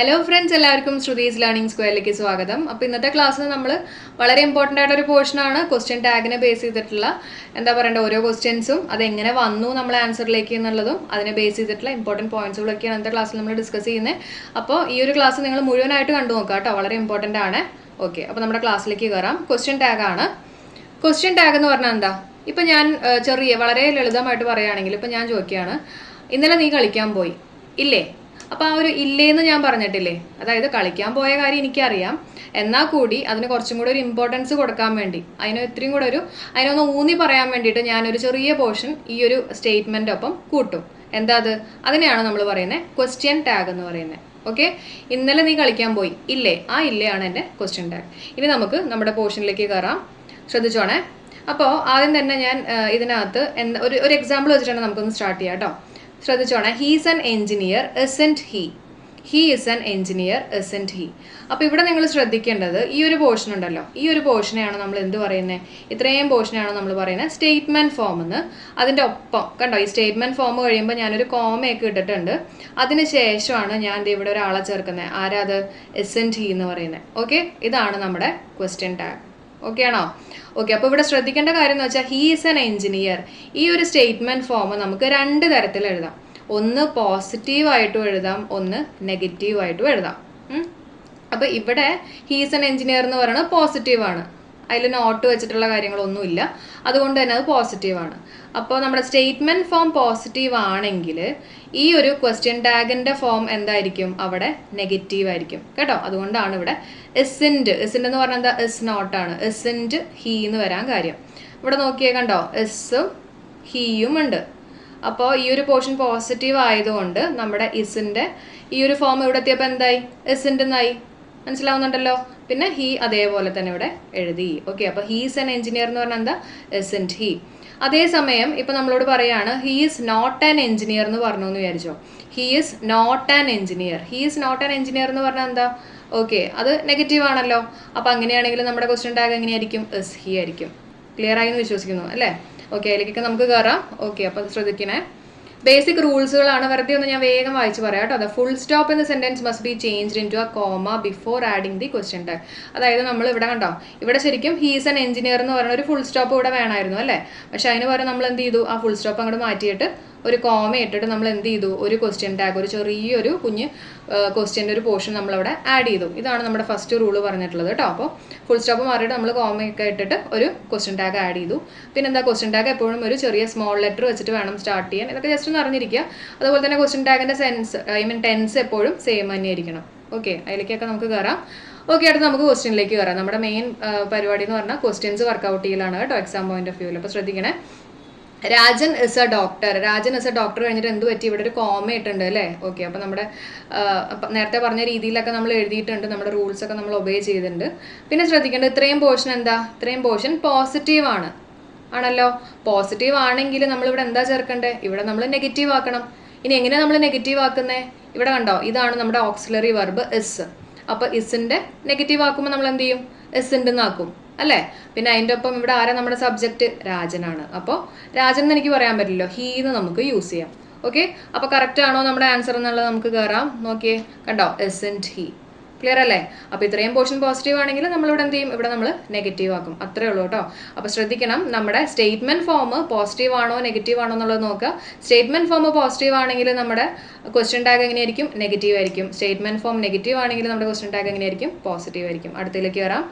Hello friends എല്ലാവർക്കും Shruthi's learning സ്ക്വയറിലേക്ക് സ്വാഗതം. അപ്പോൾ ഇന്നത്തെ ക്ലാസ്സിൽ നമ്മൾ വളരെ ഇമ്പോർട്ടന്റ് ആയിട്ടൊരു ആണ് ക്വസ്റ്റ്യൻ ടാഗിനെ ബേസ് ചെയ്തിട്ടുള്ള എന്താ പറയേണ്ട ഓരോ ക്വസ്റ്റ്യൻസും അതെങ്ങനെ വന്നു നമ്മൾ ആൻസറിലേക്ക് എന്നുള്ളതും അതിനെ ബേസ് ചെയ്തിട്ടുള്ള ഇമ്പോർട്ടന്റ് പോയിന്റ്സുകളൊക്കെയാണ് ഇന്നത്തെ ക്ലാസ്സിൽ നമ്മൾ ഡിസ്കസ് ചെയ്യുന്നത് അപ്പോൾ ഈ ഒരു ക്ലാസ് നിങ്ങൾ മുഴുവനായിട്ട് കണ്ടു നോക്കുക കേട്ടോ വളരെ ഇമ്പോർട്ടന്റ് ആണ്. ഓക്കെ അപ്പോൾ നമ്മുടെ ക്ലാസ്സിലേക്ക് കയറാം. ക്വസ്റ്റ്യൻ ടാഗാണ് ക്വസ്റ്റ്യൻ ടാഗ് എന്ന് പറഞ്ഞാൽ എന്താ? ഇപ്പം ഞാൻ ചെറിയ വളരെ ലളിതമായിട്ട് പറയുകയാണെങ്കിൽ ഇപ്പം ഞാൻ ചോദിക്കുകയാണ് ഇന്നലെ നീ കളിക്കാൻ പോയി ഇല്ലേ? അപ്പം ആ ഒരു ഇല്ലേന്ന് ഞാൻ പറഞ്ഞിട്ടില്ലേ? അതായത് കളിക്കാൻ പോയ കാര്യം എനിക്കറിയാം. എന്നാൽ കൂടി അതിന് കുറച്ചും കൂടി ഒരു ഇമ്പോർട്ടൻസ് കൊടുക്കാൻ വേണ്ടി. അതിന് ഇത്രയും കൂടെ ഒരു അതിനൊന്ന് ഊന്നി പറയാൻ വേണ്ടിയിട്ട് ഞാനൊരു ചെറിയ പോർഷൻ ഈ ഒരു സ്റ്റേറ്റ്മെന്റ് ഒപ്പം കൂട്ടും. എന്താ അത്? അതിനെയാണ് നമ്മൾ പറയുന്നത് ക്വസ്റ്റ്യൻ ടാഗ് എന്ന് പറയുന്നത് ഓക്കെ ഇന്നലെ നീ കളിക്കാൻ പോയി. ഇല്ലേ? ആ ഇല്ലയാണ് എന്റെ ക്വസ്റ്റ്യൻ ടാഗ് ഇനി നമുക്ക് നമ്മുടെ പോർഷനിലേക്ക് കയറാം ശ്രദ്ധിച്ചോണേ? അപ്പോൾ ആദ്യം തന്നെ ഞാൻ ഇതിനകത്ത് എന്താ ഒരു ഒരു എക്സാമ്പിൾ വെച്ചിട്ടാണ് നമുക്കൊന്ന് സ്റ്റാർട്ട് ചെയ്യാം കേട്ടോ ശ്രദ്ധിച്ചോണേ. He's an engineer isn't he he is an engineer isn't he അപ്പോൾ ഇവിടെ നിങ്ങൾ ശ്രദ്ധിക്കേണ്ടത് ഈ ഒരു പോർഷൻ ഉണ്ടല്ലോ. ഈ ഒരു പോർഷനെയാണ് നമ്മൾ എന്ത് പറയുന്നത് ഇത്രയും പോർഷനെയാണ് നമ്മൾ പറയുന്നത് സ്റ്റേറ്റ്മെന്റ് ഫോം എന്ന് അതിന്റെ ഒപ്പം കണ്ടോ? ഈ സ്റ്റേറ്റ്മെന്റ് ഫോം കഴിയുമ്പോൾ ഞാനൊരു കോമയൊക്കെ ഇട്ടിട്ടുണ്ട്. അതിന് ശേഷമാണ് ഞാൻ ഇവിടെ ഒരാളെ ചേർക്കുന്നത് ആരാ അത് എസെന്റ് ഹീ എന്ന് പറയുന്നത് ഓക്കെ ഇതാണ് നമ്മുടെ ക്വസ്റ്റ്യൻ ടാഗ് ഓക്കെ ആണോ? ഓക്കെ അപ്പോൾ ഇവിടെ ശ്രദ്ധിക്കേണ്ട കാര്യം എന്ന് വെച്ചാൽ ഹീ ഈസ് എൻ എഞ്ചിനീയർ ഈ ഒരു സ്റ്റേറ്റ്മെന്റ് ഫോം നമുക്ക് രണ്ട് തരത്തിൽ എഴുതാം. ഒന്ന് പോസിറ്റീവ് ആയിട്ടും എഴുതാം ഒന്ന് നെഗറ്റീവ് ആയിട്ടും എഴുതാം. അപ്പോൾ ഇവിടെ ഹീസ് എൻ എഞ്ചിനീയർ എന്ന് പറയുന്നത് പോസിറ്റീവ് ആണ്. അതിൽ നോട്ട് വെച്ചിട്ടുള്ള കാര്യങ്ങളൊന്നുമില്ല. അതുകൊണ്ട് തന്നെ അത് പോസിറ്റീവാണ് അപ്പോൾ നമ്മുടെ സ്റ്റേറ്റ്മെന്റ് ഫോം പോസിറ്റീവ് ആണെങ്കിൽ ഈ ഒരു ക്വസ്റ്റ്യൻ ടാഗിന്റെ ഫോം എന്തായിരിക്കും? അവിടെ നെഗറ്റീവ് ആയിരിക്കും. കേട്ടോ? അതുകൊണ്ടാണ് ഇവിടെ എസിൻഡ് എസിൻഡ് എന്ന് പറഞ്ഞാൽ എന്താ? എസ് നോട്ടാണ് എസിൻഡ് ഹീ എന്ന് വരാൻ കാര്യം. ഇവിടെ നോക്കിയേ കണ്ടോ? എസും ഹീയും ഉണ്ട്. അപ്പോൾ ഈ ഒരു പോർഷൻ പോസിറ്റീവ് ആയതുകൊണ്ട് നമ്മുടെ ഇസിന്റെ ഈ ഒരു ഫോം ഇവിടെ എത്തിയപ്പോൾ എന്തായി? എസിന്റെ എന്നായി. മനസ്സിലാവുന്നുണ്ടല്ലോ. പിന്നെ ഹീ അതേപോലെ തന്നെ ഇവിടെ എഴുതി. ഓക്കെ അപ്പോൾ ഹീസ് എൻ എഞ്ചിനീയർ എന്ന് പറഞ്ഞാൽ എന്താ? എസ് എസെന്റ് ഹീ അതേസമയം ഇപ്പം നമ്മളോട് പറയാണ് he is not an engineer എന്ന് പറഞ്ഞു എന്ന് വിചാരിച്ചോ? He is not an engineer he is not an engineer എന്ന് പറഞ്ഞാൽ എന്താ? ഓക്കെ അത് നെഗറ്റീവ് ആണല്ലോ. അപ്പോൾ അങ്ങനെയാണെങ്കിൽ നമ്മുടെ ക്വസ്റ്റ്യൻ ടാഗ് എങ്ങനെയായിരിക്കും? എസ് ഹി ആയിരിക്കും. ക്ലിയർ ആയി എന്ന് വിശ്വസിക്കുന്നു അല്ലേ? ഓക്കെ അതിലേക്കൊക്കെ നമുക്ക് കയറാം ഓക്കെ അപ്പോൾ ശ്രദ്ധിക്കണേ. ബേസിക് റൂൾസുകളാണ് വെറുതെ ഒന്ന് ഞാൻ വേഗം വായിച്ചു പറയാം കേട്ടോ. ഫുൾ സ്റ്റോപ്പ് എന്ന sentence must be change into a comma before adding the question tag അതായത് നമ്മൾ ഇവിടെ കണ്ടോ ഇവിടെ ശരിക്കും ഹീസ് എൻ എഞ്ചിനീയർ എന്ന് പറയുന്ന ഒരു ഫുൾ സ്റ്റോപ്പ് ഇവിടെ വേണമായിരുന്നു അല്ലേ? പക്ഷെ അതിന് പകരം നമ്മൾ എന്ത് ചെയ്തു? ആ ഫുൾ സ്റ്റോപ്പ് അങ്ങോട്ട് മാറ്റിയിട്ട് ഒരു കോമ ഇട്ടിട്ട് നമ്മൾ എന്ത് ചെയ്തു? ഒരു ക്വസ്റ്റ്യൻ ടാഗ് ഒരു ചെറിയൊരു കുഞ്ഞ് ക്വസ്റ്റ്യന്റെ ഒരു പോർഷൻ നമ്മളവിടെ ആഡ് ചെയ്തു. ഇതാണ് നമ്മുടെ ഫസ്റ്റ് റൂൾ പറഞ്ഞിട്ടുള്ളത് കേട്ടോ. അപ്പോൾ ഫുൾ സ്റ്റോപ്പ് മാറിയിട്ട് നമ്മൾ കോമയൊക്കെ ഇട്ടിട്ട് ഒരു ക്വസ്റ്റ്യൻ ടാഗ് ആഡ് ചെയ്തു. പിന്നെ എന്താ ക്വസ്റ്റ്യൻ ടാഗ് എപ്പോഴും ഒരു ചെറിയ സ്മോൾ ലെറ്റർ വെച്ചിട്ട് വേണം സ്റ്റാർട്ട് ചെയ്യാൻ. ഇതൊക്കെ ജസ്റ്റ് ഒന്ന് അറിഞ്ഞിരിക്കുക. അതുപോലെ തന്നെ ക്വസ്റ്റ്യൻ ടാഗിന്റെ സെൻസ് ഐ മീൻ ടെൻസ് എപ്പോഴും സെയിം തന്നെയായിരിക്കണം. ഓക്കെ അതിലേക്കൊക്കെ നമുക്ക് കയറാം ഓക്കെ അടുത്ത് നമുക്ക് ക്വസ്റ്റ്യനിലേക്ക് കയറാം നമ്മുടെ മെയിൻ പരിപാടി എന്ന് പറഞ്ഞാൽ ക്വസ്റ്റ്യൻസ് വർക്കൗട്ട് ചെയ്യലാണ് കേട്ടോ എക്സാം പോയിന്റ് ഓഫ് വ്യൂവിൽ അപ്പോൾ ശ്രദ്ധിക്കണേ. Rajan is a doctor Rajan is a doctor കഴിഞ്ഞിട്ട് എന്ത് പറ്റി? ഇവിടെ ഒരു കോമ ഇട്ടുണ്ട് അല്ലേ? ഓക്കെ അപ്പോൾ നമ്മുടെ നേരത്തെ പറഞ്ഞ രീതിയിലൊക്കെ നമ്മൾ എഴുതിയിട്ടുണ്ട്. നമ്മുടെ റൂൾസ് ഒക്കെ നമ്മൾ ഒബേ ചെയ്തിട്ടുണ്ട്. പിന്നെ ശ്രദ്ധിക്കേണ്ടത് ഇത്രയും പോർഷൻ എന്താ? ഇത്രയും പോർഷൻ പോസിറ്റീവ് ആണ്. ആണല്ലോ? പോസിറ്റീവ് ആണെങ്കിൽ നമ്മൾ ഇവിടെ എന്താ ചേർക്കണ്ടേ? ഇവിടെ നമ്മൾ നെഗറ്റീവ് ആക്കണം. ഇനി എങ്ങനെയാണ് നമ്മൾ നെഗറ്റീവ് ആക്കുന്നത് ഇവിടെ കണ്ടോ? ഇതാണ് നമ്മുടെ ഓക്സിലറി വെർബ് എസ് അപ്പോൾ ഇസിന്റെ നെഗറ്റീവ് ആക്കുമ്പോൾ നമ്മൾ എന്ത് ചെയ്യും? എസ് ഉണ്ടെന്നാക്കും അല്ലേ? പിന്നെ അതിന്റെ ഒപ്പം ഇവിടെ ആരാ നമ്മുടെ സബ്ജക്റ്റ് രാജനാണ്. അപ്പോൾ രാജൻ എന്ന് എനിക്ക് പറയാൻ പറ്റില്ലല്ലോ. ഹീ എന്ന് നമുക്ക് യൂസ് ചെയ്യാം. ഓക്കെ അപ്പോൾ കറക്റ്റ് ആണോ നമ്മുടെ ആൻസർ എന്നുള്ളത് നമുക്ക് കയറാം നോക്കിയേ. കണ്ടോ? എസ് ആൻഡ് ഹീ ക്ലിയർ അല്ലേ? അപ്പോൾ ഇത്രയും പോർഷൻ പോസിറ്റീവ് ആണെങ്കിൽ നമ്മൾ ഇവിടെ എന്ത് ചെയ്യും? ഇവിടെ നമ്മൾ നെഗറ്റീവ് ആക്കും. അത്രേ ഉള്ളൂ കേട്ടോ. അപ്പോൾ ശ്രദ്ധിക്കണം നമ്മുടെ സ്റ്റേറ്റ്മെന്റ് ഫോം പോസിറ്റീവ് ആണോ നെഗറ്റീവ് ആണോ എന്നുള്ളത് നോക്കുക. സ്റ്റേറ്റ്മെന്റ് ഫോം പോസിറ്റീവ് ആണെങ്കിൽ നമ്മുടെ ക്വസ്റ്റ്യൻ ടാഗ് എങ്ങനെയായിരിക്കും? നെഗറ്റീവ് ആയിരിക്കും. സ്റ്റേറ്റ്മെന്റ് ഫോം നെഗറ്റീവ് ആണെങ്കിൽ നമ്മുടെ ക്വസ്റ്റ്യൻ ടാഗ് എങ്ങനെയായിരിക്കും? പോസിറ്റീവ് ആയിരിക്കും. അടുത്തതിലേക്ക് വരാം.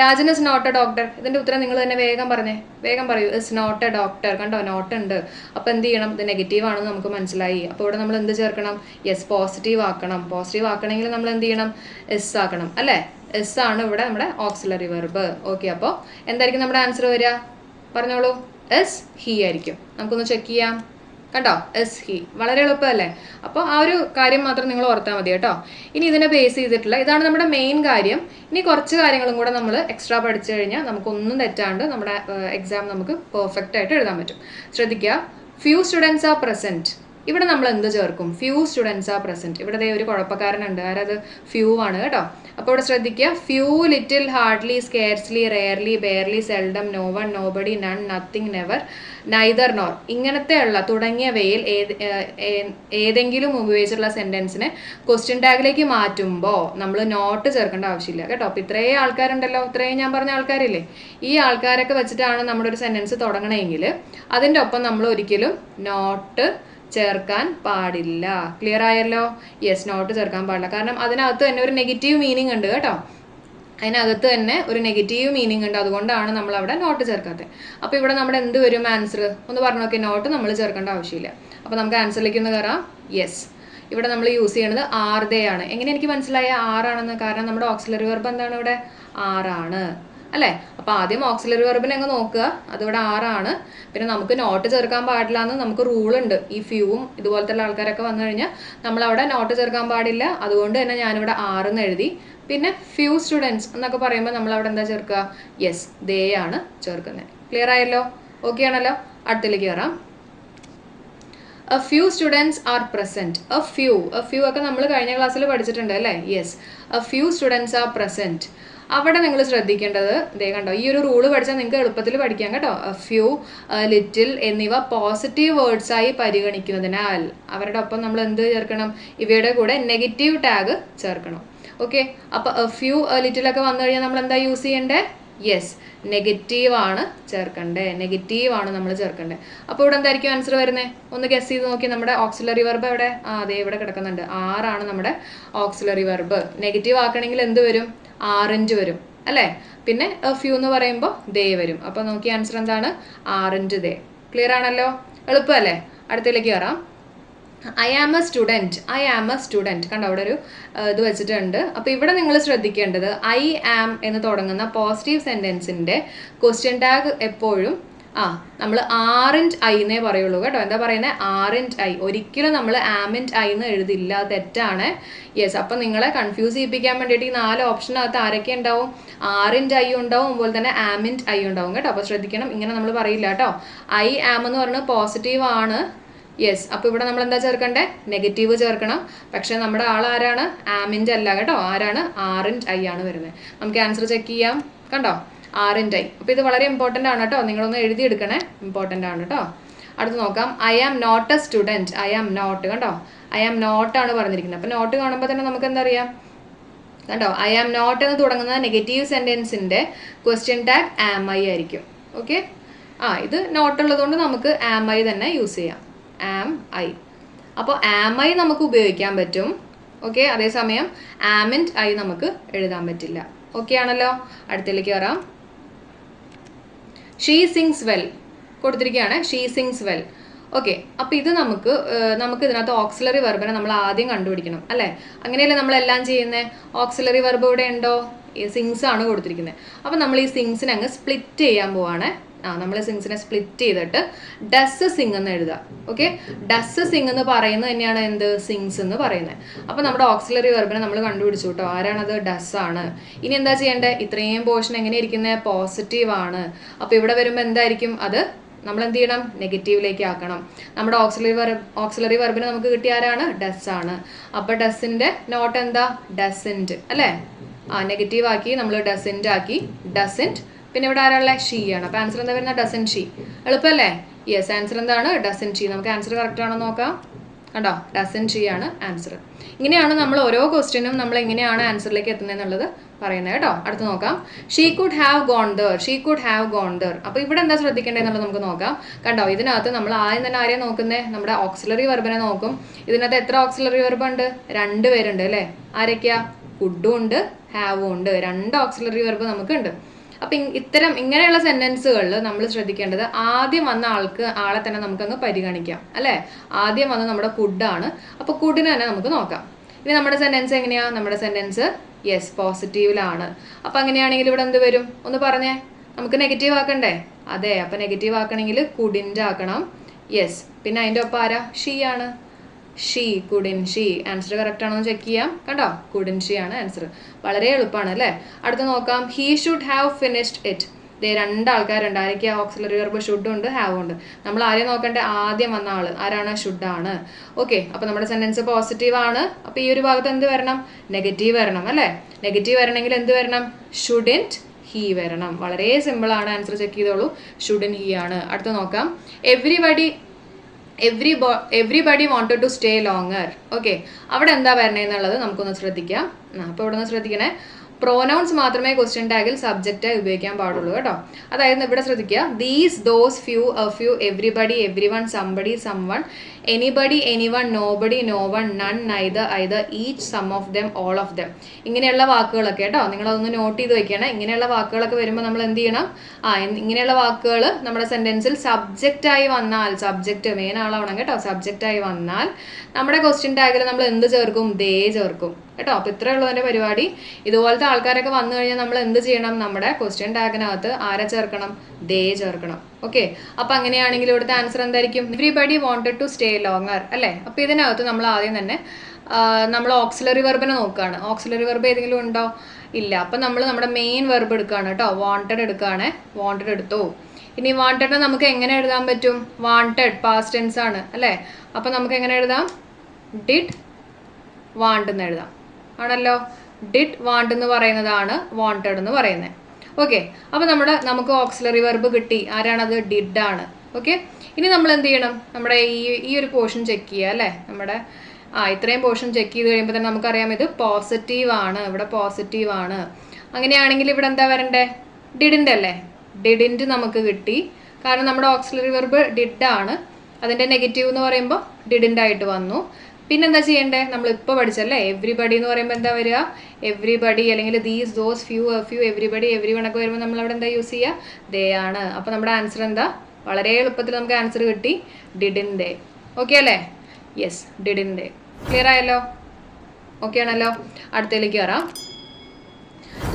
Rajan is not a doctor ഇതിന്റെ ഉത്തരം നിങ്ങൾ തന്നെ വേഗം പറഞ്ഞേ. വേഗം പറയൂ. ഇസ് നോട്ട് എ ഡോക്ടർ കണ്ടോ? നോട്ട് ഉണ്ട്. അപ്പോൾ എന്ത് ചെയ്യണം? ഇത് നെഗറ്റീവ് ആണെന്ന് നമുക്ക് മനസ്സിലായി. അപ്പോൾ ഇവിടെ നമ്മൾ എന്ത് ചേർക്കണം? യെസ് പോസിറ്റീവ് ആക്കണം. പോസിറ്റീവ് ആക്കണമെങ്കിൽ നമ്മൾ എന്ത് ചെയ്യണം? എസ് ആക്കണം അല്ലേ? എസ് ആണ് ഇവിടെ നമ്മുടെ ഓക്സിലറി വെർബ് ഓക്കെ അപ്പോൾ എന്തായിരിക്കും നമ്മുടെ ആൻസർ വരിക? പറഞ്ഞോളൂ. എസ് ഹി ആയിരിക്കും. നമുക്കൊന്ന് ചെക്ക് ചെയ്യാം. കണ്ടോ? എസ് ഹി വളരെ എളുപ്പമല്ലേ? അപ്പോൾ ആ ഒരു കാര്യം മാത്രം നിങ്ങൾ ഓർത്താൽ മതി കേട്ടോ. ഇനി ഇതിനെ ബേസ് ചെയ്തിട്ടുള്ള ഇതാണ് നമ്മുടെ മെയിൻ കാര്യം. ഇനി കുറച്ച് കാര്യങ്ങളും കൂടെ നമ്മൾ എക്സ്ട്രാ പഠിച്ചു കഴിഞ്ഞാൽ നമുക്കൊന്നും തെറ്റാണ്ട് നമ്മുടെ എക്സാം നമുക്ക് പെർഫെക്റ്റ് ആയിട്ട് എഴുതാൻ പറ്റും. ശ്രദ്ധിക്കുക. ഫ്യൂ സ്റ്റുഡൻസ് ആർ പ്രസന്റ് ഇവിടെ നമ്മൾ എന്ത് ചേർക്കും? ഫ്യൂ സ്റ്റുഡൻസ് ആർ പ്രസന്റ് ഇവിടെ ഒരു കുഴപ്പക്കാരനുണ്ട്. ആരത്? ഫ്യൂ ആണ് കേട്ടോ. അപ്പോൾ ഇവിടെ ശ്രദ്ധിക്കുക. Few little hardly scarcely rarely barely seldom no one nobody none nothing never neither nor ഇങ്ങനത്തെയുള്ള തുടങ്ങിയവയിൽ ഏത് ഏതെങ്കിലും ഉപയോഗിച്ചിട്ടുള്ള സെന്റൻസിനെ ക്വസ്റ്റ്യൻ ടാഗിലേക്ക് മാറ്റുമ്പോൾ നമ്മൾ നോട്ട് ചേർക്കേണ്ട ആവശ്യമില്ല. കേട്ടോ. അപ്പോൾ ഇത്രയും ആൾക്കാരുണ്ടല്ലോ. ഇത്രയും ഞാൻ പറഞ്ഞ ആൾക്കാരില്ലേ? ഈ ആൾക്കാരൊക്കെ വെച്ചിട്ടാണ് നമ്മുടെ ഒരു സെന്റൻസ് തുടങ്ങണമെങ്കിൽ അതിന്റെ ഒപ്പം നമ്മൾ ഒരിക്കലും നോട്ട് ചേർക്കാൻ പാടില്ല. ക്ലിയർ ആയല്ലോ? യെസ് നോട്ട് ചേർക്കാൻ പാടില്ല. കാരണം അതിനകത്ത് തന്നെ ഒരു നെഗറ്റീവ് മീനിങ് ഉണ്ട് കേട്ടോ. അതിനകത്ത് തന്നെ ഒരു നെഗറ്റീവ് മീനിങ് ഉണ്ട്. അതുകൊണ്ടാണ് നമ്മൾ അവിടെ നോട്ട് ചേർക്കാത്തത് അപ്പോൾ ഇവിടെ നമ്മുടെ എന്ത് വരും ആൻസർ ഒന്ന് പറഞ്ഞു നോക്കി നോട്ട് നമ്മൾ ചേർക്കേണ്ട ആവശ്യമില്ല. അപ്പോൾ നമുക്ക് ആൻസറിലേക്ക് ഒന്ന് കയറാം. യെസ് ഇവിടെ നമ്മൾ യൂസ് ചെയ്യണത് ആണ്. എങ്ങനെ എനിക്ക് മനസ്സിലായ? ആറാണെന്ന് കാരണം നമ്മുടെ ഓക്സിലറി വെർബ് എന്താണ് ഇവിടെ? ആറാണ് അല്ലേ? അപ്പോൾ ആദ്യം ഓക്സിലറി വെർബിനെ അങ്ങ് നോക്കുക. അതിവിടെ ആറാണ്. പിന്നെ നമുക്ക് നോട്ട് ചേർക്കാൻ പാടില്ല എന്ന് നമുക്ക് റൂൾ ഉണ്ട്. ഈ ഫ്യൂവും ഇതുപോലത്തെ ആൾക്കാരൊക്കെ വന്നു കഴിഞ്ഞാൽ നമ്മൾ അവിടെ നോട്ട് ചേർക്കാൻ പാടില്ല. അതുകൊണ്ട് തന്നെ ഞാനിവിടെ ആറെന്ന് എഴുതി. പിന്നെ ഫ്യൂ സ്റ്റുഡൻസ് എന്നൊക്കെ പറയുമ്പോൾ നമ്മൾ അവിടെ എന്താ ചേർക്കുക? യെസ് ദേ ആണ് ചേർക്കുന്നത്. ക്ലിയർ ആയല്ലോ? ഓക്കെ ആണല്ലോ? അടുത്തിലേക്ക് കയറാം a few students are present a few a few ഒക്കെ നമ്മൾ കഴിഞ്ഞ ക്ലാസ്സിൽ പഠിച്ചിട്ടുണ്ട് അല്ലേ? Yes a few students are present അവിടെ നിങ്ങൾ ശ്രദ്ധിക്കേണ്ടത് ഇതേ കണ്ടോ ഈ ഒരു റൂൾ പഠിച്ചാൽ നിങ്ങൾക്ക് എളുപ്പത്തിൽ പഠിക്കാം കേട്ടോ. ഫ്യൂ ലിറ്റിൽ എന്നിവ പോസിറ്റീവ് വേർഡ്സായി പരിഗണിക്കുന്നതിനാൽ അവരുടെ ഒപ്പം നമ്മൾ എന്ത് ചേർക്കണം? ഇവയുടെ കൂടെ നെഗറ്റീവ് ടാഗ് ചേർക്കണം. ഓക്കെ അപ്പോൾ ഫ്യൂ ലിറ്റിലൊക്കെ വന്നു കഴിഞ്ഞാൽ നമ്മൾ എന്താ യൂസ് ചെയ്യേണ്ടേ? യെസ് നെഗറ്റീവ് ആണ് ചേർക്കണ്ടേ. നെഗറ്റീവ് ആണ് നമ്മൾ ചേർക്കണ്ടേ. അപ്പോൾ ഇവിടെ എന്തായിരിക്കും ആൻസർ വരുന്നത് ഒന്ന് ഗസ് ചെയ്ത് നോക്കി. നമ്മുടെ ഓക്സിലറി വെർബ് എവിടെ? ആ അതെ ഇവിടെ കിടക്കുന്നുണ്ട്. ആറാണ് നമ്മുടെ ഓക്സിലറി വെർബ് നെഗറ്റീവ് ആക്കണമെങ്കിൽ എന്ത് വരും? ആറഞ്ച് വരും. അല്ലേ? പിന്നെ ഫ്യൂ എന്ന് പറയുമ്പോൾ ദേ വരും. അപ്പോൾ നോക്കി ആൻസർ എന്താണ്? ആറഞ്ച് ദേ. ക്ലിയർ ആണല്ലോ? എളുപ്പമല്ലേ? അടുത്തേക്ക് കയറാം I am a student I am a student കണ്ടോ അവിടെ ഒരു ഇത് വെച്ചിട്ടുണ്ട്. അപ്പോൾ ഇവിടെ നിങ്ങൾ ശ്രദ്ധിക്കേണ്ടത് ഐ ആം എന്ന് തുടങ്ങുന്ന പോസിറ്റീവ് സെന്റൻസിന്റെ ക്വസ്റ്റ്യൻ ടാഗ് എപ്പോഴും ആ നമ്മൾ ആറിന്റ് ഐ എന്നേ പറയുള്ളൂ കേട്ടോ. എന്താ പറയുന്നത് ആറിന്റ് ഐ ഒരിക്കലും നമ്മൾ ആമിന്റ് ഐ എന്ന് എഴുതില്ല. തെറ്റാണ്. യെസ് അപ്പം നിങ്ങളെ കൺഫ്യൂസ് ചെയ്യിപ്പിക്കാൻ വേണ്ടിയിട്ട് ഈ നാല് ഓപ്ഷനകത്ത് ആരൊക്കെ ഉണ്ടാവും? ആറിന്റ് ഐ ഉണ്ടാവും അതുപോലെ തന്നെ ആമിന്റ് ഐ ഉണ്ടാവും കേട്ടോ. അപ്പോൾ ശ്രദ്ധിക്കണം. ഇങ്ങനെ നമ്മൾ പറയില്ല കേട്ടോ. ഐ ആം എന്ന് പറഞ്ഞത് പോസിറ്റീവ് ആണ്. യെസ് അപ്പോൾ ഇവിടെ നമ്മൾ എന്താ ചേർക്കണ്ടേ? നെഗറ്റീവ് ചേർക്കണം. പക്ഷെ നമ്മുടെ ആൾ ആരാണ്? ആമിന്റെ അല്ല കേട്ടോ. ആരാണ്? ആറിന്റ് ഐ ആണ് വരുന്നത്. നമുക്ക് ആൻസർ ചെക്ക് ചെയ്യാം. കണ്ടോ? ആറിന്റ് ഐ അപ്പോൾ ഇത് വളരെ ഇമ്പോർട്ടന്റ് ആണ് കേട്ടോ. നിങ്ങളൊന്ന് എഴുതിയെടുക്കണേ ഇമ്പോർട്ടന്റ് ആണ് കേട്ടോ. അടുത്ത് നോക്കാം. I am not a student I am not കണ്ടോ? ഐ ആം നോട്ട് ആണ് പറഞ്ഞിരിക്കുന്നത്. അപ്പോൾ നോട്ട് കാണുമ്പോൾ തന്നെ നമുക്ക് എന്താ അറിയാം? കണ്ടോ? ഐ ആം നോട്ട് എന്ന് തുടങ്ങുന്ന നെഗറ്റീവ് സെന്റൻസിന്റെ ക്വസ്റ്റ്യൻ ടാഗ് ആം ഐ ആയിരിക്കും. ഓക്കെ ആ ഇത് നോട്ട് ഉള്ളതുകൊണ്ട് നമുക്ക് ആം ഐ തന്നെ യൂസ് ചെയ്യാം. ആം ഐ അപ്പോൾ ആം ഐ നമുക്ക് ഉപയോഗിക്കാൻ പറ്റും. ഓക്കെ അതേസമയം ആമിന്റ് ഐ നമുക്ക് എഴുതാൻ പറ്റില്ല. ഓക്കെ ആണല്ലോ? അടുത്തേക്ക് വരാം ഷീ സിങ്സ് വെൽ കൊടുത്തിരിക്കുകയാണ്. ഷീ സിങ്സ് വെൽ ഓക്കെ അപ്പോൾ ഇത് നമുക്ക് നമുക്ക് ഇതിനകത്ത് ഓക്സിലറി വെർബിനെ നമ്മൾ ആദ്യം കണ്ടുപിടിക്കണം അല്ലേ? അങ്ങനെയല്ലേ നമ്മളെല്ലാം ചെയ്യുന്നത് ഓക്സിലറി വെർബ് ഇവിടെ ഉണ്ടോ? സിങ്സ് ആണ് കൊടുത്തിരിക്കുന്നത്. അപ്പോൾ നമ്മൾ ഈ സിങ്സിനെ അങ്ങ് സ്പ്ലിറ്റ് ചെയ്യാൻ പോവാണ്. ആ നമ്മൾ സിങ്സിനെ സ്പ്ലിറ്റ് ചെയ്തിട്ട് ഡസ് സിങ് എന്ന് എഴുതുക. ഓക്കെ ഡസ് സിങ് എന്ന് പറയുന്നത് തന്നെയാണ് എന്ത്? സിങ്സ് എന്ന് പറയുന്നത്. അപ്പോൾ നമ്മുടെ ഓക്സിലറി വെർബിനെ നമ്മൾ കണ്ടുപിടിച്ചു കേട്ടോ ആരാണത്? ഡസ് ആണ്. ഇനി എന്താ ചെയ്യേണ്ടത് ഇത്രയും പോർഷൻ എങ്ങനെ ഇരിക്കുന്നത് പോസിറ്റീവ് ആണ്. അപ്പോൾ ഇവിടെ വരുമ്പോൾ എന്തായിരിക്കും? അത് നമ്മൾ എന്ത് ചെയ്യണം? നെഗറ്റീവിലേക്ക് ആക്കണം. നമ്മുടെ ഓക്സിലറി വെർബ് ഓക്സിലറി വെർബിന് നമുക്ക് കിട്ടിയ ആരാണ്? ഡസ് ആണ്. അപ്പോൾ ഡസിന്റെ നോട്ട് എന്താ? ഡസന്റ് അല്ലേ? ആ നെഗറ്റീവ് ആക്കി നമ്മൾ ഡസന്റ് ആക്കി. ഡസന്റ് പിന്നെ ഇവിടെ ആരാളുള്ള ഷീ ആണ്. അപ്പോൾ ആൻസർ എന്താ വരുന്നത് ഡസൻ ഷീ എളുപ്പമല്ലേ യെസ് ആൻസർ എന്താണ്? ഡസൻ ഷീ നമുക്ക് ആൻസർ കറക്റ്റ് ആണോ നോക്കാം. കണ്ടോ? ഡസൻ ഷീ ആണ് ആൻസർ ഇങ്ങനെയാണ് നമ്മൾ ഓരോ ക്വസ്റ്റ്യനും നമ്മൾ എങ്ങനെയാണ് ആൻസറിലേക്ക് എത്തുന്നത് എന്നുള്ളത് പറയുന്നത് കേട്ടോ. അടുത്ത് നോക്കാം. She could have gone there she could have gone there അപ്പോൾ ഇവിടെ എന്താ ശ്രദ്ധിക്കേണ്ടത് എന്നുള്ളത് നമുക്ക് നോക്കാം. കണ്ടോ? ഇതിനകത്ത് നമ്മൾ ആദ്യം തന്നെ ആരെയാണ് നോക്കുന്നത് നമ്മുടെ ഓക്സിലറി വെർബിനെ നോക്കും. ഇതിനകത്ത് എത്ര ഓക്സിലറി വെർബ് ഉണ്ട്? രണ്ട് പേരുണ്ട് അല്ലേ? ആരൊക്കെയാ? കുഡും ഉണ്ട് ഹാവും ഉണ്ട്. രണ്ട് ഓക്സിലറി വെർബ് നമുക്കുണ്ട് അപ്പം ഇത്തരം ഇങ്ങനെയുള്ള സെന്റൻസുകളിൽ നമ്മൾ ശ്രദ്ധിക്കേണ്ടത് ആദ്യം വന്ന ആൾക്ക് ആളെ തന്നെ നമുക്കങ്ങ് പരിഗണിക്കാം അല്ലേ? ആദ്യം വന്ന നമ്മുടെ കുഡാണ് അപ്പോൾ കുഡിനെ തന്നെ നമുക്ക് നോക്കാം. ഇനി നമ്മുടെ സെന്റൻസ് എങ്ങനെയാ? നമ്മുടെ സെന്റൻസ് യെസ് പോസിറ്റീവിലാണ് അപ്പം അങ്ങനെയാണെങ്കിൽ ഇവിടെ എന്ത് വരും? ഒന്ന് പറഞ്ഞേ. നമുക്ക് നെഗറ്റീവ് ആക്കണ്ടേ? അതെ അപ്പം നെഗറ്റീവ് ആക്കണമെങ്കിൽ കുഡിന്റെ ആക്കണം. യെസ് പിന്നെ അതിന്റെ ഒപ്പം ആരാ? ഷീ ആണ്. She couldn't she. Answer correct ആണോ എന്ന് ചെക്ക് ചെയ്യാം. കണ്ടോ? കുഡിൻ ഷീ ആണ് ആൻസർ വളരെ എളുപ്പമാണ് അല്ലേ? അടുത്ത് നോക്കാം. He should have finished it ദേ രണ്ട് ആൾക്കാരുണ്ട് ആരൊക്കെയാ ഓക്സിലറി വെർബ് ഷുഡ് ഉണ്ട് ഹാവ് ഉണ്ട്. നമ്മൾ ആരെയും നോക്കേണ്ട? ആദ്യം വന്ന ആൾ. ആരാണ്? ഷുഡാണ് ഓക്കെ അപ്പൊ നമ്മുടെ സെന്റൻസ് പോസിറ്റീവ് ആണ്. അപ്പൊ ഈ ഒരു ഭാഗത്ത് എന്ത് വരണം? നെഗറ്റീവ് വരണം അല്ലേ? നെഗറ്റീവ് വരണമെങ്കിൽ എന്ത് വരണം? ഷുഡിന്റ് ഹീ വരണം. വളരെ സിമ്പിൾ ആണ് ആൻസർ ചെക്ക് ചെയ്തോളൂ. ഷുഡിൻ ഹീ ആണ്. അടുത്ത് നോക്കാം. Everybody every body everybody wanted to stay longer okay അവിടെ എന്താ വരണേന്നുള്ളത് നമുക്കൊന്ന് ശ്രദ്ധിക്കാം. അപ്പോൾ ഇവിടെ നിന്ന് ശ്രദ്ധിക്കണേ. പ്രോനൗൺസ് മാത്രമേ ക്വസ്റ്റ്യൻ ടാഗിൽ സബ്ജക്റ്റായി ഉപയോഗിക്കാൻ പാടുള്ളൂ കേട്ടോ. അതായത് ഇവിടെ ശ്രദ്ധിക്കുക. These those few a few everybody every one somebody some one anybody any one nobody no one none neither either each some of them all of them ഇങ്ങനെയുള്ള വാക്കുകളൊക്കെ കേട്ടോ. നിങ്ങളതൊന്ന് നോട്ട് ചെയ്ത് വെക്കണം. ഇങ്ങനെയുള്ള വാക്കുകളൊക്കെ വരുമ്പോൾ നമ്മൾ എന്ത് ചെയ്യണം? ആ ഇങ്ങനെയുള്ള വാക്കുകൾ നമ്മുടെ സെന്റൻസിൽ സബ്ജക്റ്റായി വന്നാൽ സബ്ജക്റ്റ് മെയിൻ ആളാവണം കേട്ടോ. സബ്ജക്റ്റായി വന്നാൽ നമ്മുടെ ക്വസ്റ്റ്യൻ ടാഗിൽ നമ്മൾ എന്ത് ചേർക്കും? ദേ ചേർക്കും. കേട്ടോ. അപ്പോൾ ഉള്ളൂ എന്റെ പരിപാടി. ഇതുപോലത്തെ ആൾക്കാരൊക്കെ വന്നു കഴിഞ്ഞാൽ നമ്മൾ എന്ത് ചെയ്യണം? നമ്മുടെ ക്വസ്റ്റ്യൻ ടാഗിനകത്ത് ആരെ ചേർക്കണം? ദേ ചേർക്കണം. ഓക്കെ അപ്പം അങ്ങനെയാണെങ്കിൽ ഇവിടുത്തെ ആൻസർ എന്തായിരിക്കും? Everybody wanted to stay longer അല്ലേ? അപ്പോൾ ഇതിനകത്ത് നമ്മൾ ആദ്യം തന്നെ നമ്മൾ ഓക്സിലറി വെർബിനെ നോക്കുകയാണ് ഓക്സിലറി വെർബ് ഏതെങ്കിലും ഉണ്ടോ? ഇല്ല. അപ്പം നമ്മൾ നമ്മുടെ മെയിൻ വെർബ് എടുക്കുകയാണ് കേട്ടോ. വാണ്ടഡ് എടുക്കുകയാണ്. വാണ്ടഡ് എടുത്തു. ഇനി വാണ്ടഡ് നമുക്ക് എങ്ങനെ എഴുതാൻ പറ്റും? വാണ്ടഡ് പാസ്റ്റ് ടെൻസ് ആണ്. അല്ലേ? അപ്പം നമുക്ക് എങ്ങനെ എഴുതാം? ഡിഡ് വാണ്ട് എന്ന് എഴുതാം. ആണല്ലോ? ഡിഡ് വാണ്ട് എന്ന് പറയുന്നതാണ് വാണ്ടഡ് എന്ന് പറയുന്നത്. ഓക്കെ അപ്പോൾ നമ്മുടെ നമുക്ക് ഓക്സിലറി വെർബ് കിട്ടി. ആരാണത്? ഡിഡ് ആണ്. ഓക്കെ ഇനി നമ്മൾ എന്ത് ചെയ്യണം? നമ്മുടെ ഈ ഈ ഒരു പോർഷൻ ചെക്ക് ചെയ്യുക അല്ലേ? നമ്മുടെ ആ ഇത്രയും പോർഷൻ ചെക്ക് ചെയ്ത് കഴിയുമ്പോൾ തന്നെ നമുക്കറിയാം ഇത് പോസിറ്റീവ് ആണ്. ഇവിടെ പോസിറ്റീവ് ആണ്. അങ്ങനെയാണെങ്കിൽ ഇവിടെ എന്താ വരണ്ടേ? ഡിഡിന്റെ അല്ലേ? ഡിഡിന്റ് നമുക്ക് കിട്ടി. കാരണം നമ്മുടെ ഓക്സിലറി വെർബ് ഡിഡ് ആണ്. അതിന്റെ നെഗറ്റീവ് എന്ന് പറയുമ്പോൾ ഡിഡിന്റെ ആയിട്ട് വന്നു. പിന്നെന്താ ചെയ്യേണ്ടത് നമ്മൾ ഇപ്പോൾ പഠിച്ചല്ലേ? എവ്രിബഡി എന്ന് പറയുമ്പോൾ എന്താ വരിക? എവ്രിബഡി അല്ലെങ്കിൽ these those few few everybody every വണക്കെ വരുമ്പോൾ നമ്മൾ അവിടെ എന്താ യൂസ് ചെയ്യുക ദേ ആണ്. അപ്പോൾ നമ്മുടെ ആൻസർ എന്താ? വളരെ എളുപ്പത്തിൽ നമുക്ക് ആൻസർ കിട്ടി. ഡിഡിൻ ദേ ഓക്കെ അല്ലേ? യെസ് ഡിഡിൻ ദേ ക്ലിയർ ആയല്ലോ? ഓക്കെ ആണല്ലോ? അടുത്തതിലേക്ക് വരാം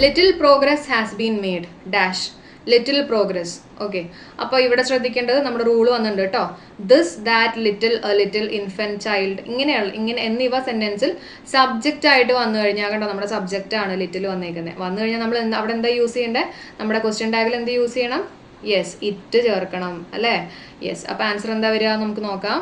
little progress has been made dash little progress okay അപ്പോൾ ഇവിടെ ശ്രദ്ധിക്കേണ്ടത് നമ്മുടെ റൂൾ വന്നിട്ടുണ്ട് കേട്ടോ. This that little a little infant child ഇങ്ങനെയുള്ള ഇങ്ങനെ എന്നിവ സെന്റൻസിൽ സബ്ജക്റ്റ് ആയിട്ട് വന്നു കഴിഞ്ഞാൽ കണ്ടോ നമ്മുടെ സബ്ജക്റ്റ് ആണ് ലിറ്റിൽ വന്നേക്കുന്നത്. വന്നു കഴിഞ്ഞാൽ നമ്മൾ അവിടെ എന്താ യൂസ് ചെയ്യേണ്ടത് നമ്മുടെ ക്വസ്റ്റ്യൻ ടാഗിൽ എന്ത് യൂസ് ചെയ്യണം? യെസ് ഇറ്റ് ചേർക്കണം. അല്ലേ? യെസ് അപ്പോൾ ആൻസർ എന്താ വരിക? നമുക്ക് നോക്കാം.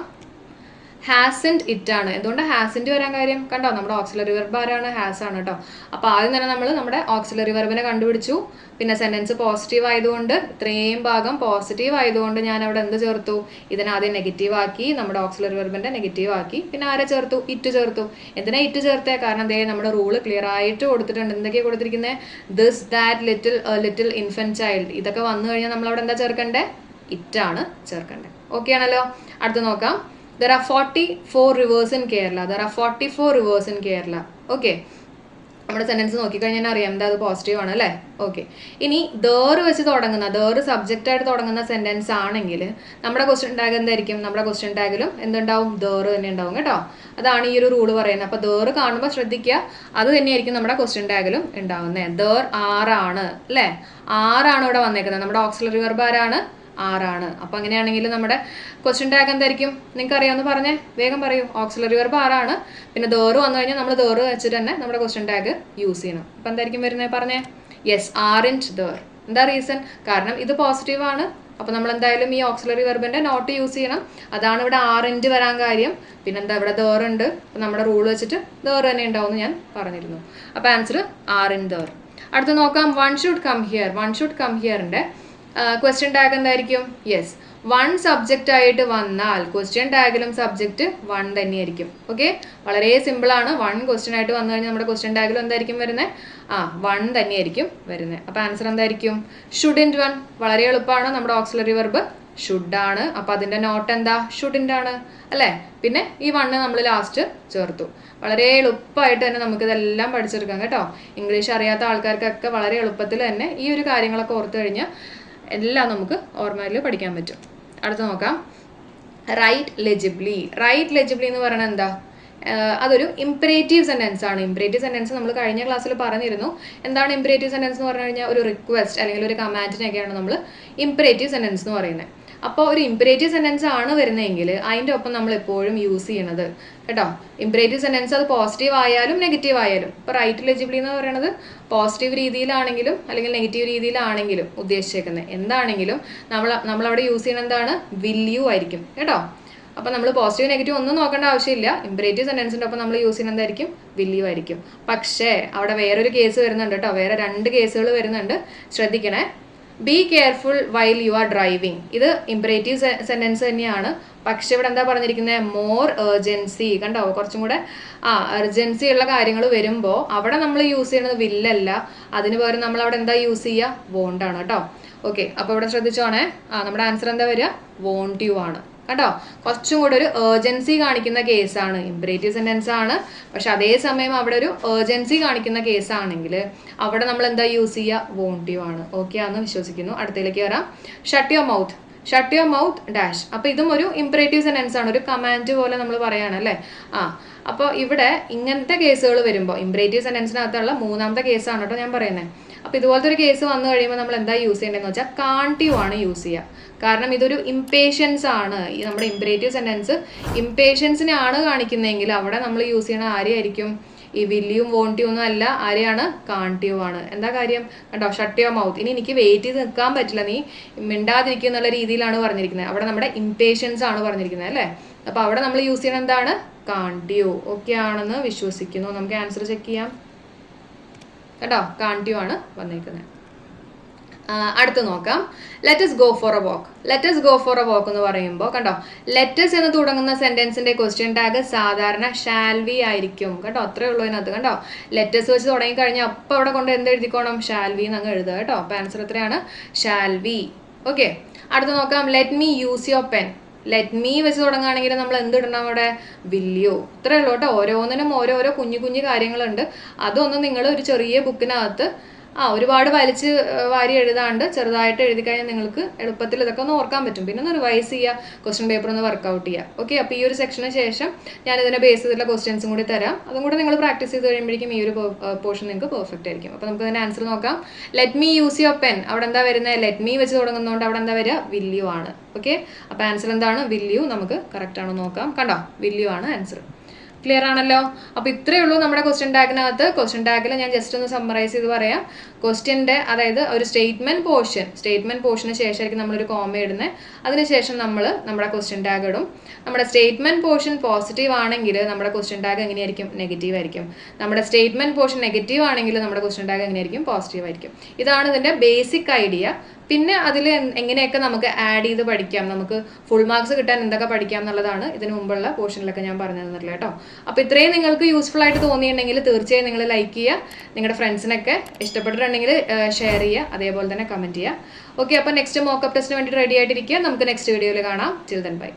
ഹാസൻഡ് ഇറ്റ് ആണ്. എന്തുകൊണ്ട് ഹാസൻഡ് വരാൻ കാര്യം? കണ്ടോ? നമ്മുടെ ഓക്സിലറി വെർബ് ആരാണ്? ഹാസ് ആണ് കേട്ടോ അപ്പോൾ ആദ്യം തന്നെ നമ്മൾ നമ്മുടെ ഓക്സിലറി വെർബിനെ കണ്ടുപിടിച്ചു. പിന്നെ സെന്റൻസ് പോസിറ്റീവ് ആയതുകൊണ്ട് ഇത്രയും ഭാഗം പോസിറ്റീവ് ആയതുകൊണ്ട് ഞാൻ അവിടെ എന്ത് ചേർത്തു? ഇതിനാദ്യം നെഗറ്റീവ് ആക്കി നമ്മുടെ ഓക്സിലറി വെർബിന്റെ നെഗറ്റീവ് ആക്കി. പിന്നെ ആരെ ചേർത്തു? ഇറ്റ് ചേർത്തു. എന്തിനാ ഇറ്റ് ചേർത്തേ? കാരണം ദേ നമ്മുടെ റൂൾ ക്ലിയർ ആയിട്ട് കൊടുത്തിട്ടുണ്ട്. എന്തൊക്കെയാണ് കൊടുത്തിരിക്കുന്നത് this that little little infant child ഇതൊക്കെ വന്നു കഴിഞ്ഞാൽ നമ്മൾ അവിടെ എന്താ ചേർക്കണ്ടേ? ഇറ്റാണ് ചേർക്കണ്ടേ. ഓക്കെ ആണല്ലോ? അടുത്ത് നോക്കാം. Forty four rivers in Kerala there are forty four rivers in Kerala okay നമ്മുടെ സെന്റൻസ് നോക്കിക്കഴിഞ്ഞാൽ അറിയാം. എന്താ അത് പോസിറ്റീവ് ആണ് അല്ലേ? ഓക്കെ ഇനി ദേറ് വെച്ച് തുടങ്ങുന്ന ദേറ് സബ്ജക്റ്റ് ആയിട്ട് തുടങ്ങുന്ന സെന്റൻസ് ആണെങ്കിൽ നമ്മുടെ ക്വസ്റ്റ്യൻ ടാഗ് എന്തായിരിക്കും? നമ്മുടെ ക്വസ്റ്റ്യൻ ടാഗിലും എന്തുണ്ടാവും? ദേറ് തന്നെ ഉണ്ടാവും കേട്ടോ. അതാണ് ഈ ഒരു റൂൾ പറയുന്നത്. അപ്പോൾ ദേറ് കാണുമ്പോൾ ശ്രദ്ധിക്കുക. അത് തന്നെയായിരിക്കും നമ്മുടെ ക്വസ്റ്റ്യൻ ടാഗിലും ഉണ്ടാവുന്നത് ദേർ ആറാണ്. അല്ലേ? ആറാണ് ഇവിടെ വന്നേക്കുന്നത്. നമ്മുടെ ഓക്സിലറി വെർബ് ആരാണ്? ആറാണ്. അപ്പം അങ്ങനെയാണെങ്കിൽ നമ്മുടെ ക്വസ്റ്റ്യൻ ടാഗ് എന്തായിരിക്കും? നിങ്ങൾക്ക് അറിയാമെന്ന് പറഞ്ഞേ? വേഗം പറയൂ. ഓക്സിലറി വെർബ് ആറാണ്. പിന്നെ ദോറ് വന്നു കഴിഞ്ഞാൽ നമ്മൾ ദോറ് വെച്ചിട്ട് തന്നെ നമ്മുടെ ക്വസ്റ്റ്യൻ ടാഗ് യൂസ് ചെയ്യണം. അപ്പം എന്തായിരിക്കും വരുന്നത് പറഞ്ഞേ? യെസ് ആർ ദോർ എന്താ റീസൺ കാരണം ഇത് പോസിറ്റീവ് ആണ്. അപ്പോൾ നമ്മൾ എന്തായാലും ഈ ഓക്സിലറി വെർബിന്റെ നോട്ട് യൂസ് ചെയ്യണം. അതാണ് ഇവിടെ ആർ ഇന്റ് വരാൻ കാര്യം. പിന്നെന്താ ഇവിടെ ദോറുണ്ട് അപ്പോൾ നമ്മുടെ റൂൾ വെച്ചിട്ട് ദോർ തന്നെ ഉണ്ടാവും ഞാൻ പറഞ്ഞിരുന്നു. അപ്പോൾ ആൻസർ ആർ ഇൻ ദോർ അടുത്ത് നോക്കാം. One should come here one should come ഹിയറിന്റെ question tag എന്തായിരിക്കും? യെസ് വൺ സബ്ജക്റ്റ് ആയിട്ട് വന്നാൽ ക്വസ്റ്റ്യൻ ടാഗിലും സബ്ജക്റ്റ് വൺ തന്നെയായിരിക്കും. ഓക്കെ വളരെ സിമ്പിളാണ് വൺ ക്വസ്റ്റ്യൻ ആയിട്ട് വന്നു കഴിഞ്ഞാൽ നമ്മുടെ ക്വസ്റ്റ്യൻ ടാഗിലും എന്തായിരിക്കും വരുന്നത് ആ വൺ തന്നെയായിരിക്കും വരുന്നത് അപ്പോൾ ആൻസർ എന്തായിരിക്കും? ഷുഡിന്റ് വൺ വളരെ എളുപ്പമാണ്. നമ്മുടെ ഓക്സിലറി വെർബ് ഷുഡാണ് അപ്പോൾ അതിന്റെ നോട്ട് എന്താ? ഷുഡിന്റെ ആണ്. അല്ലേ? പിന്നെ ഈ വണ്ണ് നമ്മൾ ലാസ്റ്റ് ചേർത്തു. വളരെ എളുപ്പമായിട്ട് തന്നെ നമുക്കിതെല്ലാം പഠിച്ചെടുക്കാം കേട്ടോ. ഇംഗ്ലീഷ് അറിയാത്ത ആൾക്കാർക്കൊക്കെ വളരെ എളുപ്പത്തിൽ തന്നെ ഈ ഒരു കാര്യങ്ങളൊക്കെ ഓർത്തു കഴിഞ്ഞാൽ എല്ലാം നമുക്ക് ഓർമ്മയിൽ പഠിക്കാൻ പറ്റും. അടുത്ത് നോക്കാം. റൈറ്റ് ലെജിബ്ലി റൈറ്റ് ലെജിബ്ലി എന്ന് പറയുന്നത് എന്താ? അതൊരു ഇംപറേറ്റീവ് സെന്റൻസ് ആണ്. ഇംപറേറ്റീവ് സെന്റൻസ് നമ്മൾ കഴിഞ്ഞ ക്ലാസ്സിൽ പറഞ്ഞിരുന്നു. എന്താണ് ഇംപറേറ്റീവ് സെന്റൻസ് എന്ന് പറഞ്ഞു കഴിഞ്ഞാൽ ഒരു റിക്വസ്റ്റ് അല്ലെങ്കിൽ ഒരു കമാൻഡിനെയൊക്കെയാണ് നമ്മൾ ഇംപറേറ്റീവ് സെന്റൻസ് എന്ന് പറയുന്നത്. അപ്പോൾ ഒരു ഇമ്പറേറ്റീവ് സെന്റൻസ് ആണ് വരുന്നതെങ്കിൽ അതിന്റെ ഒപ്പം നമ്മൾ എപ്പോഴും യൂസ് ചെയ്യണത്. കേട്ടോ? ഇമ്പറേറ്റീവ് സെന്റൻസ് അത് പോസിറ്റീവ് ആയാലും നെഗറ്റീവ് ആയാലും. ഇപ്പോൾ റൈറ്റ് ലെജിബിളി എന്ന് പറയുന്നത് പോസിറ്റീവ് രീതിയിലാണെങ്കിലും അല്ലെങ്കിൽ നെഗറ്റീവ് രീതിയിലാണെങ്കിലും ഉദ്ദേശിച്ചേക്കുന്നത് എന്താണെങ്കിലും നമ്മൾ നമ്മളവിടെ യൂസ് ചെയ്യുന്നത് എന്താണ്? വില്യു ആയിരിക്കും. കേട്ടോ? അപ്പോൾ നമ്മൾ പോസിറ്റീവ് നെഗറ്റീവ് ഒന്നും നോക്കേണ്ട ആവശ്യമില്ല. ഇമ്പറേറ്റീവ് സെന്റൻസിന്റെ ഒപ്പം നമ്മൾ യൂസ് ചെയ്യുന്നത് എന്തായിരിക്കും? വില്യു ആയിരിക്കും. പക്ഷേ അവിടെ വേറൊരു കേസ് വരുന്നുണ്ട് കേട്ടോ. വേറെ രണ്ട് കേസുകൾ വരുന്നുണ്ട്. ശ്രദ്ധിക്കണേ. Be careful while you are driving ഇത് ഇമ്പറേറ്റീവ് സെന്റൻസ് തന്നെയാണ്. പക്ഷെ ഇവിടെ എന്താ പറഞ്ഞിരിക്കുന്നത് മോർ ഏർജൻസി കണ്ടോ? കുറച്ചും കൂടെ ആ എർജൻസി ഉള്ള കാര്യങ്ങൾ വരുമ്പോൾ അവിടെ നമ്മൾ യൂസ് ചെയ്യുന്നത് വില്ലല്ല അതിന് പകരം നമ്മൾ അവിടെ എന്താ യൂസ് ചെയ്യുക? വോണ്ടാണ് കേട്ടോ. ഓക്കെ അപ്പോൾ ഇവിടെ ശ്രദ്ധിച്ചോണേ. ആ നമ്മുടെ ആൻസർ എന്താ വരിക? വോണ്ട് യു ആണ്. കേട്ടോ? കുറച്ചും കൂടെ ഒരു ഏർജൻസി കാണിക്കുന്ന കേസാണ് ഇമ്പറേറ്റീവ് സെന്റൻസ് ആണ്. പക്ഷെ അതേസമയം അവിടെ ഒരു ഏർജൻസി കാണിക്കുന്ന കേസാണെങ്കിൽ അവിടെ നമ്മൾ എന്താ യൂസ് ചെയ്യുക വോണ്ടിയോ ആണ്. ഓക്കെ ആണെന്ന് വിശ്വസിക്കുന്നു. അടുത്തതിലേക്ക് വരാം. Shut your mouth shut your mouth dash അപ്പോൾ ഇതും ഒരു ഇമ്പറേറ്റീവ് സെന്റൻസ് ആണ്. ഒരു കമാൻഡ് പോലെ നമ്മൾ പറയുകയാണ് അല്ലേ? ആ അപ്പോൾ ഇവിടെ ഇങ്ങനത്തെ കേസുകൾ വരുമ്പോൾ ഇമ്പറേറ്റീവ് സെന്റൻസിനകത്തുള്ള മൂന്നാമത്തെ കേസാണ് കേട്ടോ ഞാൻ പറയുന്നത് അപ്പോൾ ഇതുപോലത്തെ ഒരു കേസ് വന്നു കഴിയുമ്പോൾ നമ്മൾ എന്താ യൂസ് ചെയ്യേണ്ടതെന്ന് വെച്ചാൽ കാണ്ടിയു ആണ് യൂസ് ചെയ്യുക കാരണം ഇതൊരു ഇംപേഷ്യൻസ് ആണ്. ഈ നമ്മുടെ ഇമ്പറേറ്റീവ് സെന്റൻസ് ഇംപേഷ്യൻസിനെയാണ് കാണിക്കുന്നതെങ്കിൽ അവിടെ നമ്മൾ യൂസ് ചെയ്യണ ആരെയായിരിക്കും? ഈ വില്ലിയും വോണ്ടിയും ഒന്നും അല്ല ആരെയാണ്? കാണ്ടിയോ ആണ്. എന്താ കാര്യം? കണ്ടോ? ഷട്ട് യുവർ മൗത്ത് ഇനി എനിക്ക് വെയിറ്റ് ചെയ്ത് നിൽക്കാൻ പറ്റില്ല. നീ മിണ്ടാതിരിക്കും എന്നുള്ള രീതിയിലാണ് പറഞ്ഞിരിക്കുന്നത്. അവിടെ നമ്മുടെ ഇംപേഷ്യൻസ് ആണ് പറഞ്ഞിരിക്കുന്നത് അല്ലേ? അപ്പോൾ അവിടെ നമ്മൾ യൂസ് ചെയ്യണത് എന്താണ്? കാണ്ടിയോ ഓക്കെ ആണെന്ന് വിശ്വസിക്കുന്നു. നമുക്ക് ആൻസർ ചെക്ക് ചെയ്യാം. കേട്ടോ? കാണ്ടിയു ആണ് വന്നിരിക്കുന്നത് അടുത്ത് നോക്കാം. Let's go for a walk let's go for a walk എന്ന് പറയുമ്പോൾ കണ്ടോ? ലെറ്റസ് എന്ന് തുടങ്ങുന്ന സെന്റൻസിന്റെ ക്വസ്റ്റ്യൻ ടാഗ് സാധാരണ ഷാൽ വി ആയിരിക്കും. കേട്ടോ അത്രേ ഉള്ളൂ അതിനകത്ത് കണ്ടോ? ലെറ്റസ് വെച്ച് തുടങ്ങി കഴിഞ്ഞാൽ അപ്പോൾ അവിടെ കൊണ്ട് എന്ത് എഴുതിക്കോണം? ഷാൽ വി എന്നങ്ങ് എഴുതുക കേട്ടോ? അപ്പോൾ ആൻസർ എത്രയാണ്? ഷാൽ വി ഓക്കെ അടുത്ത് നോക്കാം. Let me use your pen let me വെച്ച് തുടങ്ങുകയാണെങ്കിൽ നമ്മൾ എന്ത് ഇടണം അവിടെ? വില്ലിയോ ഇത്രയുള്ളൂ കേട്ടോ. ഓരോന്നിനും ഓരോരോ കുഞ്ഞു കുഞ്ഞു കാര്യങ്ങളുണ്ട്. അതൊന്നും നിങ്ങൾ ഒരു ചെറിയ ബുക്കിനകത്ത് ആ ഒരുപാട് വലിച്ച് വാരി എഴുതാണ്ട് ചെറുതായിട്ട് എഴുതി കഴിഞ്ഞാൽ നിങ്ങൾക്ക് എളുപ്പത്തിൽ ഇതൊക്കെ ഒന്ന് ഓർക്കാൻ പറ്റും. പിന്നെ ഒന്ന് റിവൈസ് ചെയ്യുക ക്വസ്റ്റ്യൻ പേപ്പർ ഒന്ന് വർക്കൗട്ട് ചെയ്യുക ഓക്കെ അപ്പോൾ ഈ ഒരു സെക്ഷന് ശേഷം ഞാൻ ഇതിനെ ബേസ് ചെയ്തിട്ടുള്ള ക്വസ്റ്റ്യൻസും കൂടി തരാം. അതും കൂടി നിങ്ങൾ പ്രാക്ടീസ് ചെയ്ത് കഴിയുമ്പോഴേക്കും ഈ ഒരു പോർഷൻ നിങ്ങൾക്ക് പെർഫെക്റ്റ് ആയിരിക്കും. അപ്പോൾ നമുക്ക് അതിന്റെ ആൻസർ നോക്കാം. Let me use your pen അവിടെ എന്താ വരുന്നത് ലെറ്റ് മീ വെച്ച് തുടങ്ങുന്നതുകൊണ്ട് അവിടെ എന്താ വരിക? വില്യു ആണ്. ഓക്കെ അപ്പോൾ ആൻസർ എന്താണ്? വില്യു നമുക്ക് കറക്റ്റ് ആണോ നോക്കാം. കണ്ടോ? വില്യു ആണ് ആൻസർ ക്ലിയർ ആണല്ലോ? അപ്പോൾ ഇത്രയേ ഉള്ളൂ നമ്മുടെ ക്വസ്റ്റ്യൻ ടാഗിനകത്ത് ക്വസ്റ്റ്യൻ ടാഗിൽ ഞാൻ ജസ്റ്റ് ഒന്ന് സമ്മറൈസ് ചെയ്ത് പറയാം. ക്വസ്റ്റ്യന്റെ അതായത് ഒരു സ്റ്റേറ്റ്മെന്റ് പോർഷൻ സ്റ്റേറ്റ്മെന്റ് പോർഷന് ശേഷമായിരിക്കും നമ്മളൊരു കോമ ഇടുന്നത് അതിനുശേഷം നമ്മൾ നമ്മുടെ ക്വസ്റ്റ്യൻ ടാഗ് ഇടും. നമ്മുടെ സ്റ്റേറ്റ്മെന്റ് പോർഷൻ പോസിറ്റീവ് ആണെങ്കിൽ നമ്മുടെ ക്വസ്റ്റ്യൻ ടാഗ് എങ്ങനെയായിരിക്കും? നെഗറ്റീവ് ആയിരിക്കും. നമ്മുടെ സ്റ്റേറ്റ്മെന്റ് പോർഷൻ നെഗറ്റീവ് ആണെങ്കിൽ നമ്മുടെ ക്വസ്റ്റ്യൻ ടാഗ് എങ്ങനെയായിരിക്കും? പോസിറ്റീവ് ആയിരിക്കും. ഇതാണ് ഇതിന്റെ ബേസിക് ഐഡിയ പിന്നെ അതിൽ എങ്ങനെയൊക്കെ നമുക്ക് ആഡ് ചെയ്ത് പഠിക്കാം? നമുക്ക് ഫുൾ മാർക്സ് കിട്ടാൻ എന്തൊക്കെ പഠിക്കാം എന്നുള്ളതാണ് ഇതിനു മുമ്പുള്ള പോർഷനിലൊക്കെ ഞാൻ പറഞ്ഞു തന്നിട്ടില്ല കേട്ടോ. അപ്പോൾ ഇത്രയും നിങ്ങൾക്ക് യൂസ്ഫുൾ ആയിട്ട് തോന്നിയിട്ടുണ്ടെങ്കിൽ തീർച്ചയായും നിങ്ങൾ ലൈക്ക് ചെയ്യുക. നിങ്ങളുടെ ഫ്രണ്ട്സിനൊക്കെ ഇഷ്ടപ്പെട്ടിട്ടുണ്ടെങ്കിൽ ഷെയർ ചെയ്യുക. അതേപോലെ തന്നെ കമന്റ് ചെയ്യുക. ഓക്കെ അപ്പോൾ നെക്സ്റ്റ് മോക്കപ്പ് ടെസ്റ്റിന് വേണ്ടി റെഡി ആയിട്ടിരിക്കുക. നമുക്ക് നെക്സ്റ്റ് വീഡിയോയിൽ കാണാം. ചിൽ ദൻ ബൈ